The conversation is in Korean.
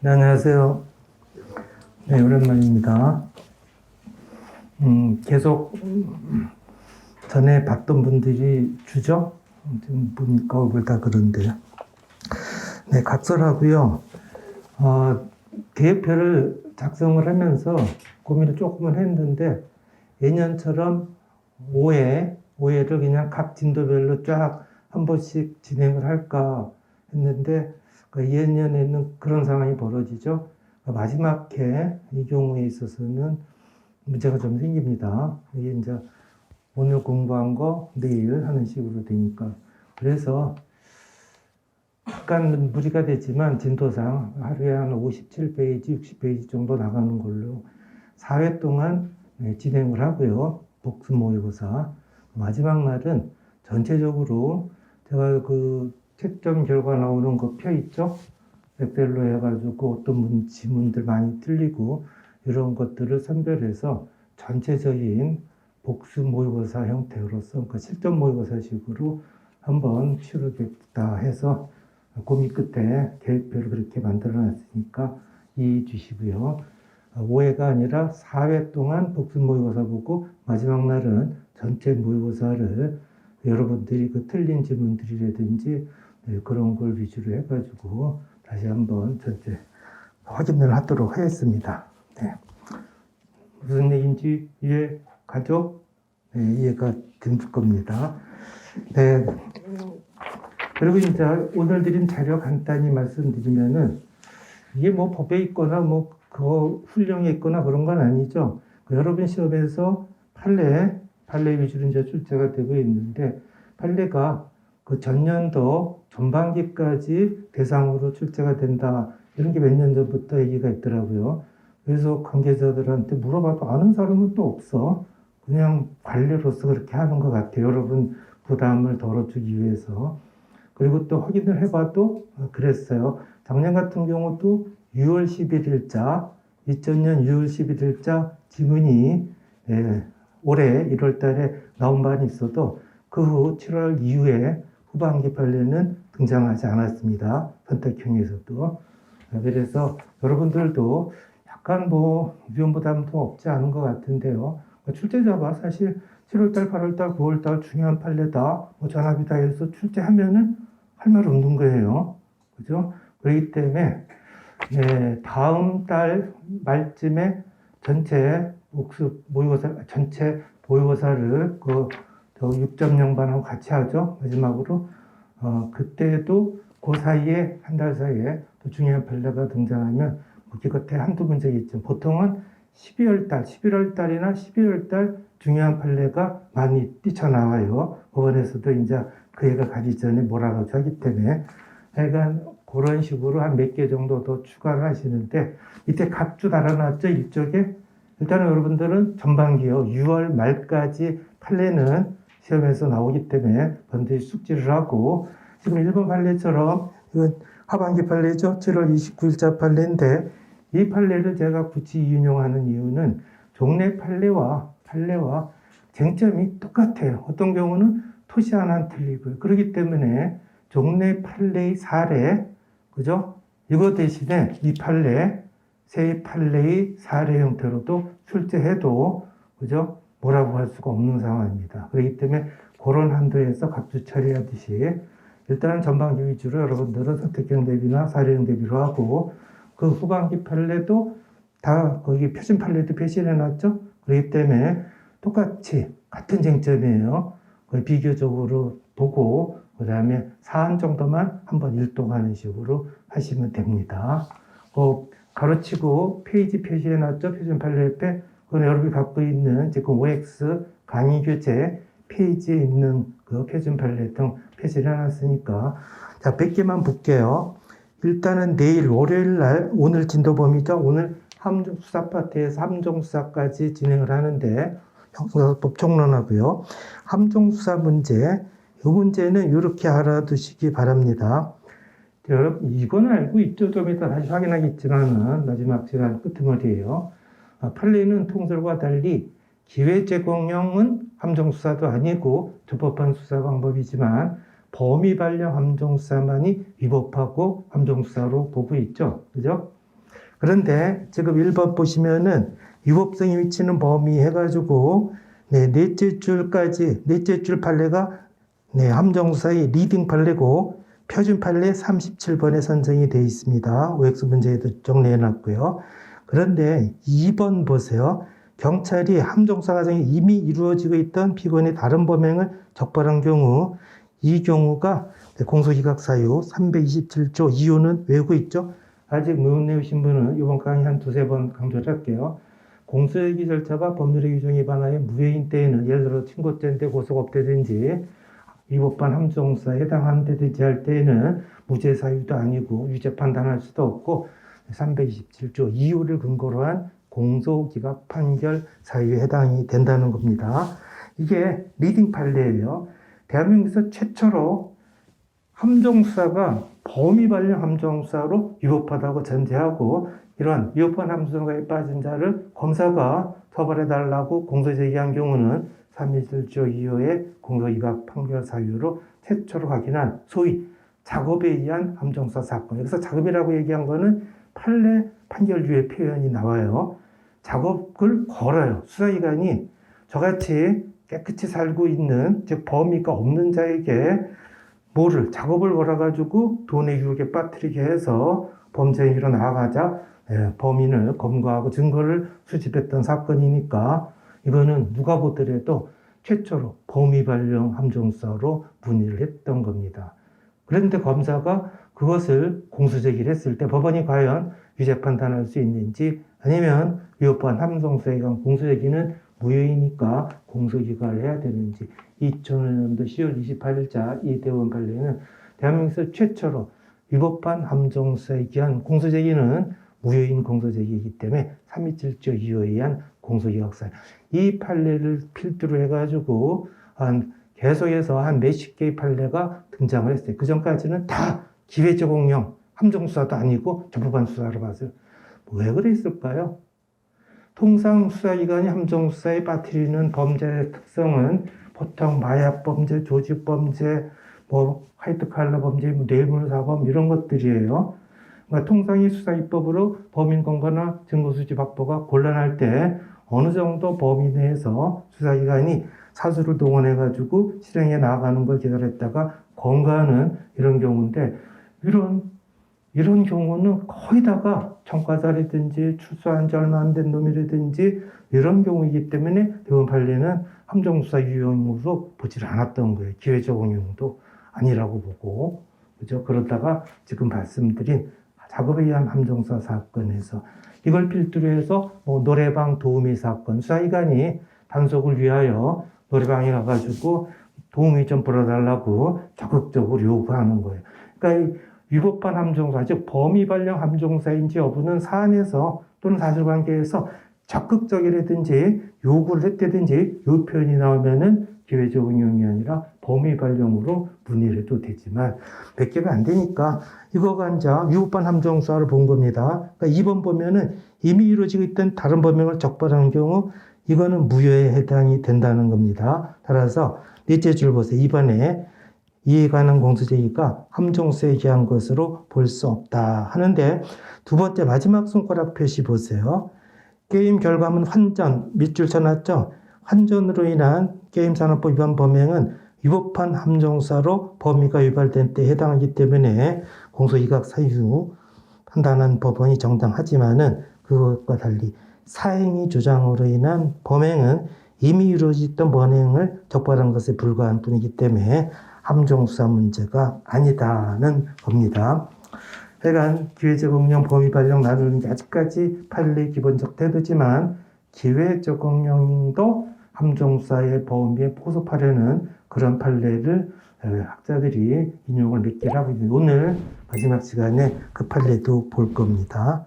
네, 안녕하세요. 네, 오랜만입니다. 음, 계속 음, 전에 봤던 분들이 주죠? 지금 보니까 얼굴 다 그런데요. 네, 각설하고요. 어, 계획표를 작성을 하면서 고민을 조금은 했는데 예년처럼 5회, 5회를 그냥 각 진도별로 쫙 한 번씩 진행을 할까 했는데 그 예년에는 그런 상황이 벌어지죠. 그 마지막 해 이 경우에 있어서는 문제가 좀 생깁니다. 이게 이제 오늘 공부한 거 내일 하는 식으로 되니까 그래서 약간 무리가 되지만 진도상 하루에 한 57페이지, 60페이지 정도 나가는 걸로 4회 동안 네, 진행을 하고요. 복습 모의고사 마지막 날은 전체적으로 제가 그 채점 결과 나오는 거 표 있죠? 엑셀로 해가지고 어떤 문, 지문들 많이 틀리고 이런 것들을 선별해서 전체적인 복수 모의고사 형태로서 그러니까 실전 모의고사식으로 한번 치르겠다 해서 고민 끝에 계획표를 그렇게 만들어 놨으니까 이해해 주시고요. 5회가 아니라 4회 동안 복수 모의고사 보고 마지막 날은 전체 모의고사를 여러분들이 그 틀린 질문들이라든지 네, 그런 걸 위주로 해가지고 다시 한번 전체 확인을 하도록 하겠습니다. 네. 무슨 얘기인지 이해 가죠? 네, 이해가 된 겁니다. 네. 그리고 이제 오늘 드린 자료 간단히 말씀드리면은 이게 뭐 법에 있거나 뭐 그거 훈령에 있거나 그런 건 아니죠. 그 여러분 시험에서 판례, 판례 위주로 이제 출제가 되고 있는데 판례가 그 전년도 전반기까지 대상으로 출제가 된다. 이런 게 몇 년 전부터 얘기가 있더라고요. 그래서 관계자들한테 물어봐도 아는 사람은 또 없어. 그냥 관리로서 그렇게 하는 것 같아요. 여러분 부담을 덜어주기 위해서. 그리고 또 확인을 해봐도 그랬어요. 작년 같은 경우도 6월 11일자, 2000년 6월 11일자 지문이 예, 올해 1월 달에 나온 바는 있어도 그 후 7월 이후에 후반기 판례는 등장하지 않았습니다. 선택형에서도. 그래서 여러분들도 약간 뭐 위험 부담도 없지 않은 것 같은데요. 출제자가 사실 7월달, 8월달, 9월달 중요한 판례다, 뭐 전압이다 해서 출제하면은 할 말 없는 거예요. 그죠? 그렇기 때문에 네, 다음 달 말쯤에 전체 복습 모의고사 전체 모의고사를 그 6.0반하고 같이 하죠. 마지막으로 어, 그때도 그 사이에 한 달 사이에 또 중요한 판례가 등장하면 뭐 기껏해 한두 문제겠죠. 보통은 12월 달, 11월 달이나 12월 달 중요한 판례가 많이 뛰쳐나와요. 법원에서도 이제 그 애가 가기 전에 몰아가지고 하기 때문에 하여간 그런 식으로 한 몇 개 정도 더 추가를 하시는데 이때 각주 달아놨죠 일쪽에 일단은 여러분들은 전반기요 6월 말까지 판례는 시험에서 나오기 때문에 반드시 숙지를 하고 지금 일본 판례처럼 이건 하반기 판례죠 7월 29일자 판례인데 이 판례를 제가 굳이 인용하는 이유는 종래 판례와 판례와 쟁점이 똑같아요 어떤 경우는 토시 하나는 틀리고요 그렇기 때문에 종래 판례의 사례 그죠? 이거 대신에 이 판례, 새 판례의 사례 형태로도 출제해도, 그죠? 뭐라고 할 수가 없는 상황입니다. 그렇기 때문에 그런 한도에서 각주 처리하듯이 일단은 전반기 위주로 여러분들은 선택형 대비나 사례형 대비로 하고 그 후반기 판례도 다 거기 표준 판례도 표시해 놨죠? 그렇기 때문에 똑같이 같은 쟁점이에요. 그걸 비교적으로 보고 그 다음에 사안 정도만 한번 일동하는 식으로 하시면 됩니다. 그 가로치고 페이지 표시해 놨죠? 표준 판례 옆에. 그건 여러분이 갖고 있는 지금 OX 강의 교재 페이지에 있는 그 표준 등 표시를 해놨으니까. 자, 100개만 볼게요. 일단은 내일 월요일 날 오늘 진도 범위죠. 오늘 함정 수사 파트에서 함정 수사까지 진행을 하는데 형사법 총론하고요. 함정 수사 문제 이 문제는 이렇게 알아두시기 바랍니다. 여러분, 이건 알고 있죠. 좀 이따 다시 확인하겠지만은, 마지막 시간 아, 판례는 통설과 달리 기회 제공형은 함정수사도 아니고 적법한 수사 방법이지만 범위 발령 함정수사만이 위법하고 함정수사로 보고 있죠. 그죠? 그런데 지금 1번 보시면은 위법성이 미치는 범위 해가지고 네, 넷째 줄까지 넷째 줄 판례가 네, 함정수사의 리딩 판례고 표준 판례 37번에 선정이 되어 있습니다. OX 문제에도 정리해 놨고요. 그런데 2번 보세요. 경찰이 함정사 과정이 이미 이루어지고 있던 피고인의 다른 범행을 적발한 경우 이 경우가 공소기각 사유 327조 이유는 외우고 있죠. 아직 못 내우신 분은 이번 강의 한 두세 번 강조를 할게요. 공소얘기 절차가 법률의 규정에 반하여 무효인 때에는 예를 들어 친고죄인데 고소가 없다든지 위법반 함정사에 해당하는 데든지 할 때에는 무죄 사유도 아니고 유죄 판단할 수도 없고 327조 이유를 근거로 한 공소기각 판결 사유에 해당이 된다는 겁니다. 이게 리딩 판례예요. 대한민국에서 최초로 함정수사가 범위 발령 함정수사로 위법하다고 전제하고 이러한 위법한 함정수사에 빠진 자를 검사가 처벌해달라고 공소 제기한 경우는 327조 이후에 공소기각 판결 사유로 최초로 확인한 소위 작업에 의한 함정수사 사건. 여기서 작업이라고 얘기한 거는 판례 판결류의 표현이 나와요. 작업을 걸어요. 수사기관이 저같이 깨끗이 살고 있는 즉 범위가 없는 자에게 뭐를 작업을 걸어가지고 돈의 유혹에 빠뜨리게 해서 범죄 행위로 나아가자 예, 범인을 검거하고 증거를 수집했던 사건이니까 이거는 누가 보더라도 최초로 범위 발령 함정수사로 문의를 했던 겁니다. 그런데 검사가 그것을 공수제기를 했을 때 법원이 과연 유죄 판단할 수 있는지 아니면 위법한 함정수사에 의한 공수제기는 무효이니까 공소기각을 해야 되는지 2000년도 10월 28일자 이 대법원 판례는 대한민국에서 최초로 위법한 함정수사에 기한 공소제기는 무효인 공소제기이기 때문에 327조 이유에 의한 공소기각사 이 판례를 필두로 해가지고 한 계속해서 한 몇십 개의 판례가 등장을 했어요. 그 전까지는 다 기회 제공령 함정 수사도 아니고 조부반 수사로 봤어요. 왜 그랬을까요? 통상 수사기관이 함정 수사에 빠뜨리는 범죄의 특성은 보통 마약 범죄, 조직 범죄, 뭐 화이트 칼라 범죄, 뭐 뇌물 사범 이런 것들이에요. 그러니까 통상 이 수사 입법으로 범인 검거나 증거 수집 확보가 곤란할 때 어느 정도 범위 내에서 수사기관이 사수를 동원해 가지고 실행해 나가는 걸 기다렸다가 건거하는 이런 경우인데 이런 이런 경우는 거의 다가 청과살이든지 출소한 지 얼마 안 된 놈이라든지 이런 경우이기 때문에 대법원 판례는 함정수사 유형으로 보지를 않았던 거예요. 기회적 응용도 아니라고 보고 그죠? 그러다가 지금 말씀드린 작업에 의한 함정수사 사건에서 이걸 필두로 해서 뭐 노래방 도우미 사건 수사기관이 단속을 위하여 노래방에 가가지고 도우미 좀 불어달라고 적극적으로 요구하는 거예요. 그러니까 이 위법한 함정사, 즉 범위 발령 함정사인지 여부는 사안에서 또는 사실관계에서 적극적이라든지 요구를 했다든지 요 표현이 나오면은 기회적 응용이 아니라 범위 발령으로 문의를 해도 되지만 몇 개가 안 되니까 이거가 이제 위법한 함정사를 본 겁니다. 그러니까 2번 보면은 이미 이루어지고 있던 다른 범행을 적발한 경우 이거는 무효에 해당이 된다는 겁니다. 따라서 넷째 줄 보세요. 2번에 이에 관한 공소제기가 함정수에 기한 것으로 볼 수 없다 하는데 두 번째 마지막 손가락 표시 보세요. 게임 결과물 환전 밑줄 쳐놨죠. 환전으로 인한 게임산업법 위반 범행은 위법한 함정사로 범위가 유발된 때 해당하기 때문에 공소이각 사유 판단한 법원이 정당하지만은 그것과 달리 사행위 조장으로 인한 범행은 이미 이루어졌던 범행을 적발한 것에 불과한 뿐이기 때문에 함정수사 문제가 아니다는 겁니다. 하여간 기회적 범위 발령 나누는 게 아직까지 판례 기본적 태도지만 기회적 응용도 함정수사의 범위에 포섭하려는 그런 판례를 에, 학자들이 인용을 몇 개를 하고 있는데 오늘 마지막 시간에 그 판례도 볼 겁니다.